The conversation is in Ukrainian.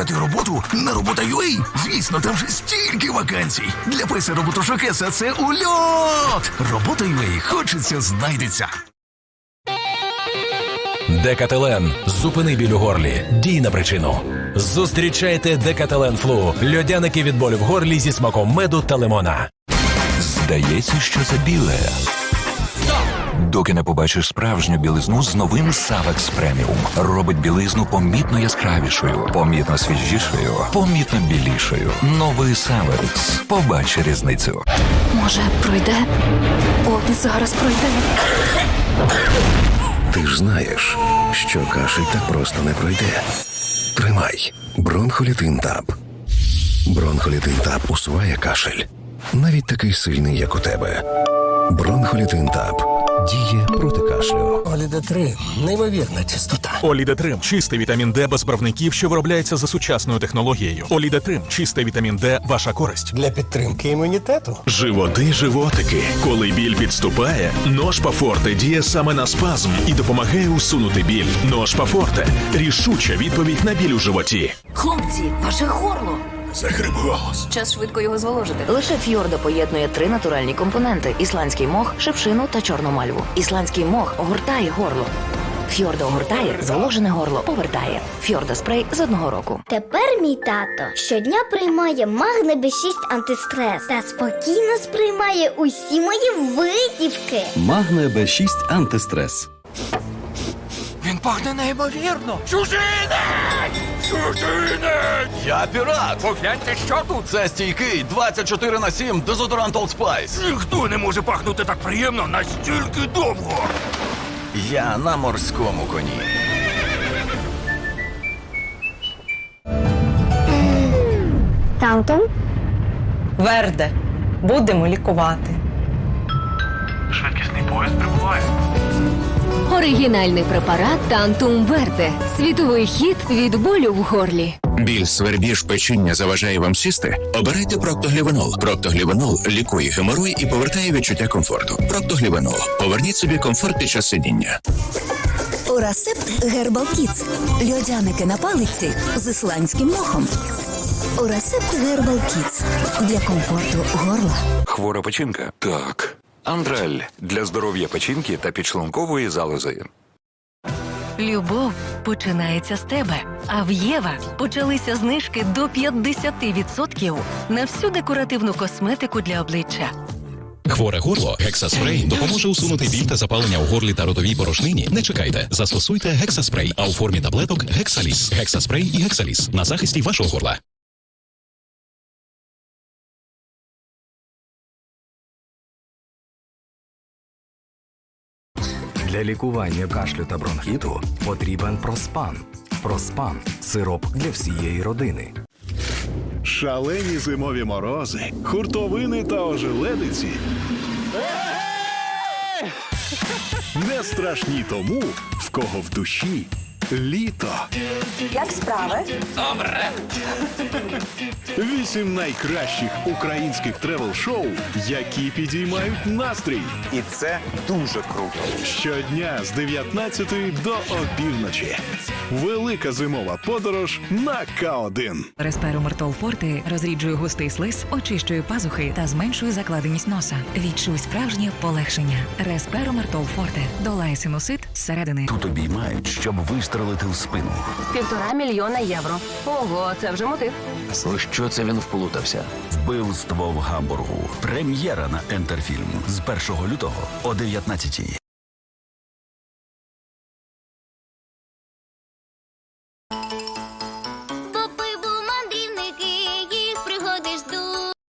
шукати роботу на робота.ua? Звісно, там же стільки вакансій. Для писа роботошукеса це ульот! Робота.ua хочеться знайдеться. Декателен. Зупини біль у горлі. Дій на причину. Зустрічайте Декателен Флу. Льодяники від болю в горлі зі смаком меду та лимона. Здається, що це біле. Доки не побачиш справжню білизну з новим Савекс Преміум. Робить білизну помітно яскравішою, помітно свіжішою, помітно білішою. Новий Савекс. Побач різницю. Може, пройде? О, зараз пройде. Ти ж знаєш, що кашель так просто не пройде. Тримай бронхолітин таб. Бронхолітин таб усуває кашель. Навіть такий сильний, як у тебе. Бронхолітин таб діє проти кашлю. Олідетрин неймовірна чистота. Олідетрим чистий вітамін Д без правників, що виробляється за сучасною технологією. Олідетрим чистий вітамін Д, ваша користь. Для підтримки імунітету. Животи, животики. Коли біль підступає, ножпа Форте діє саме на спазм і допомагає усунути біль. Ножпа Форте рішуча відповідь на біль у животі. Хлопці, ваше горло. Захрип голос. Час швидко його зволожити. Лише фьордо поєднує три натуральні компоненти: ісландський мох, шипшину та чорну мальву. Ісландський мох огортає горло. Фьордо огортає, зволожене горло повертає. Фьордо спрей з одного року. Тепер мій тато щодня приймає магне Б6 антистрес та спокійно сприймає усі мої витівки. Магне Б6 антистрес. Пахне неймовірно. Чужинець! Чужинець! Я пірат! Погляньте, що тут! Це стійкий 24 на 7 дезодорант Old Spice. Ніхто не може пахнути так приємно настільки довго. Я на морському коні. Тантум? Верде, будемо лікувати. Оригінальний препарат Тантум Верде. Світовий хід від болю в горлі. Біль, свербіж, печіння заважає вам сісти? Обирайте проктоглівенол. Проктоглівенол лікує геморой і повертає відчуття комфорту. Проктоглівенол. Поверніть собі комфорт під час сидіння. Урасепт Гербал Кітс. Льодяники на палиці з ісландським мохом. Урасепт Гербал Кітс. Для комфорту горла. Хвора печінка? Так. Андрель для здоров'я печінки та підшлункової залози. Любов починається з тебе. А в Єва почалися знижки до 50% на всю декоративну косметику для обличчя. Хворе горло Гексаспрей допоможе усунути біль та запалення у горлі та ротовій порошнині. Не чекайте. Застосуйте Гексаспрей, а у формі таблеток Гексаліс. Гексаспрей і Гексаліс на захисті вашого горла. Для лікування кашлю та бронхіту потрібен проспан. Проспан сироп для всієї родини. Шалені зимові морози, хуртовини та ожеледиці. Не страшні тому, в кого в душі літо. Як справи? Добре. Вісім найкращих українських тревел-шоу, які підіймають настрій. І це дуже круто. Щодня з 19 до опівночі. Велика зимова подорож на К1. Респиромертол Форте розріджує густий слиз, очищує пазухи та зменшує закладеність носа. Відчуй справжнє полегшення. Респиромертол Форте долає синусит зсередини. Тут обіймають, щоб вистрелити в спину. Півтора мільйона євро. Ого, це вже мотив. Що це він вплутався? Вбивство в Гамбургу. Прем'єра на Ентерфільм з 1 лютого о 19